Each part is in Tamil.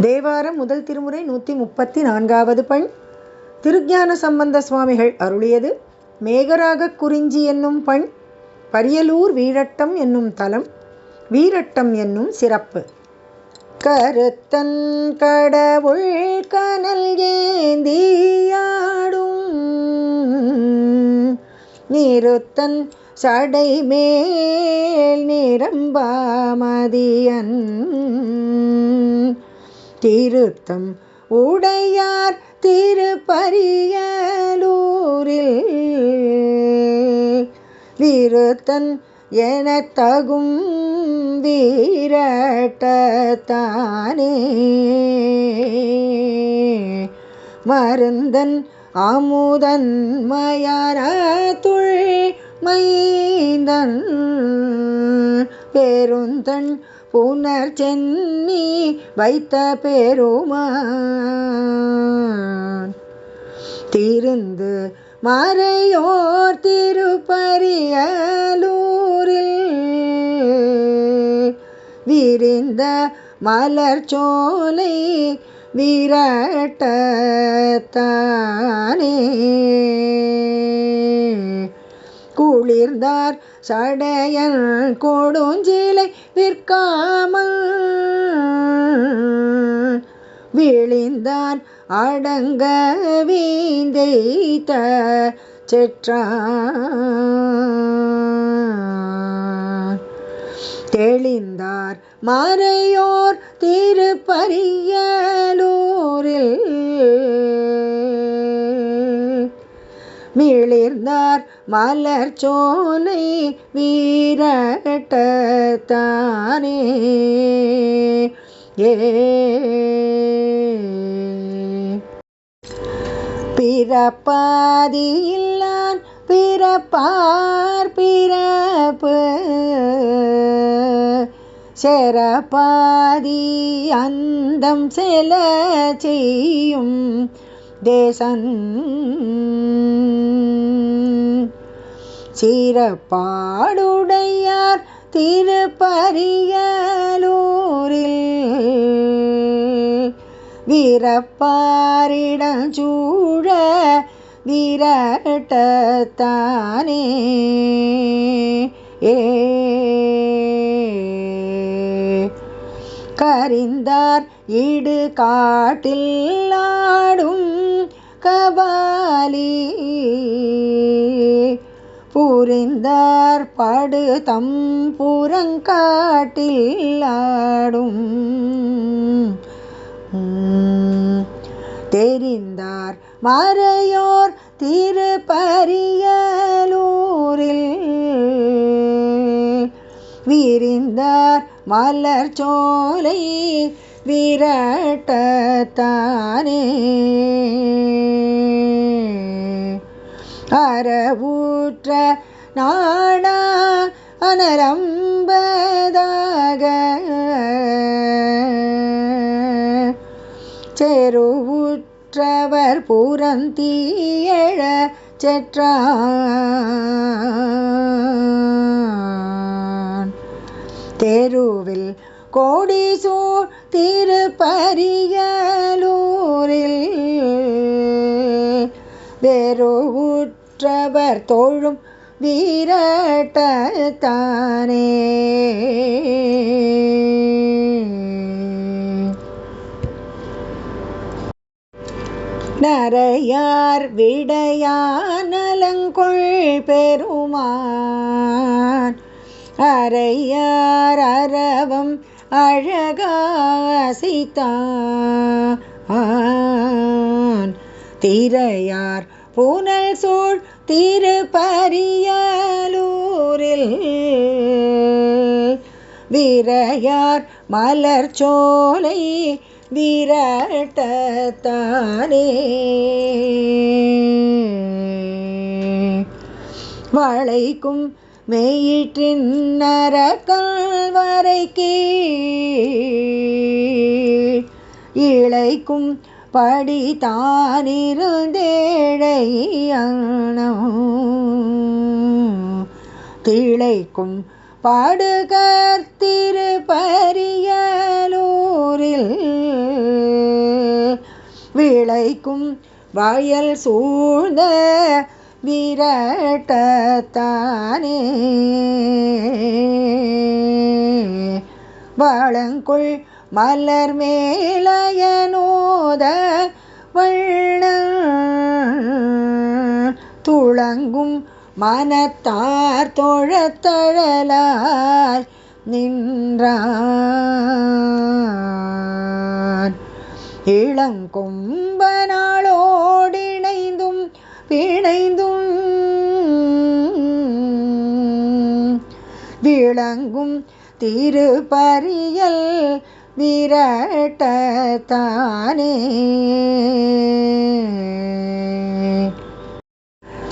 தேவாரம் முதல் திருமுறை நூற்றி முப்பத்தி நான்காவது பண். திருஞான சம்பந்த சுவாமிகள் அருளியது மேகராகக் குறிஞ்சி என்னும் பண் பரியலூர் வீரட்டம் என்னும் தலம் வீரட்டம் என்னும் சிறப்பு. கருத்தன் கடவுள் கனல் ஏந்தியாடும் நிறுத்தன் சடை மேல் நிரம்பாமதியன். திருத்தம் உடையார் திருப்பரியலூரில். விருத்தன் என தகும் வீரட்டத்தானே. மருந்தன் அமுதன் மயாரத்துள் மைந்தன் பேருந்தன் புனர் சென்னி வைத்த பெருமான். திருந்து மறையோர் திருப்பரியலூரில் விரிந்த மலர் சோலை விரட்டத்தானே. குளிர்ந்தார். சடையன் கொடுஞ்சிலை விற்காமல் விழிந்தான் அடங்க வீந்தைத்த செற்றான் தெளிந்தார். மறையோர் திருப்பரியலூரில் மிளிர்ந்தார் மலர் சோலை வீரட்டத்தானே. ஏ. பிறப்பாதியில்லான் பிறப்பார் பிறப்பு. செரப்பாதி அந்தம் செல செய்யும் தேசன். சிறப்பாடுடையார் திருப்பரியலூரில். வீரப்பாரிடம் விரட்டத்தானே. ஏ கரிந்தார் ஈடு காட்டில் ஆடும் கபாலி. புரிந்தார் படு தம் புறங்காட்டில் ஆடும். தெரிந்தார் மறையோர் திருப்பரியலூரில். விரிந்தார் மலர் சோலை விரட்டத்தானே. அறவூற்ற நாடா அனரம்பதாக. செருவுற்றவர் புறந்தீயழ செற்றான் தெருவில் கோடிசூர் திருப்பரியலூரில். வெறுவுற்றவர் தோழும் வீரட்டத்தானே. நரையார் விடையானலங்கொள் பெருமான். அறையார் அரவம் அழகாசித்தான். திரையார் புனல் சூழ் திருப்பரியலூரில். விரையார் மலர் சோலை விரட்டத்தானே வளைக்கும் மெயிற்றின் நரக்கல் வரைக்கே இழைக்கும் படித்தானிருந்தேழையணம் திளைக்கும் படுகர்த்திருப்பரியலூரில் விளைக்கும் வயல் சூழ்ந்த விரட்டத்தானே. வாழங்குள் மலர் மேலயனோத வண்ண துளங்கும் மனத்தார் தொழத்தழலாய் நின்றான் இளங்கொம்பனாளோடிணைந்தும் பிணைந்தும் விளங்கும் திருப்பரியல் விரட்டத்தானே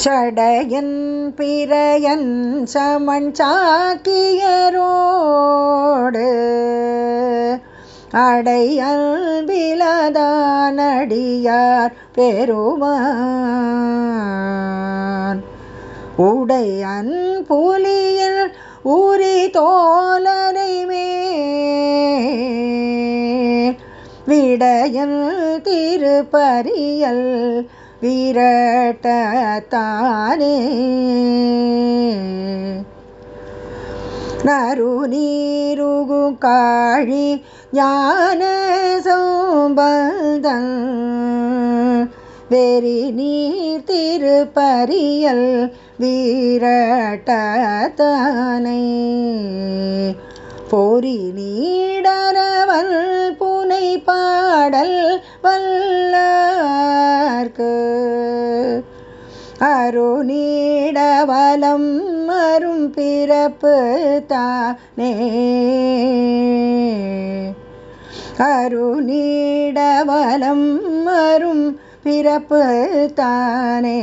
சடையன் பிறையன் சமன் சாக்கியரோடு அடையல்பிலதானடியார் பெருமான். உடையன் புலியில் உரி தோலரை மேல். விடையல் திருப்பரியல் விரட்டத்தானே. நறுநீருகு காழி ஞான சோம்பதன் வெறி நீர் திருப்பரியல் வீரட்டானை பொறி நீடரவல் புனை பாடல் வல்லார்க்கு அருநீடவலம் பிறப்பு தானே அருநீடவலம் அரும் பிறப்பு தானே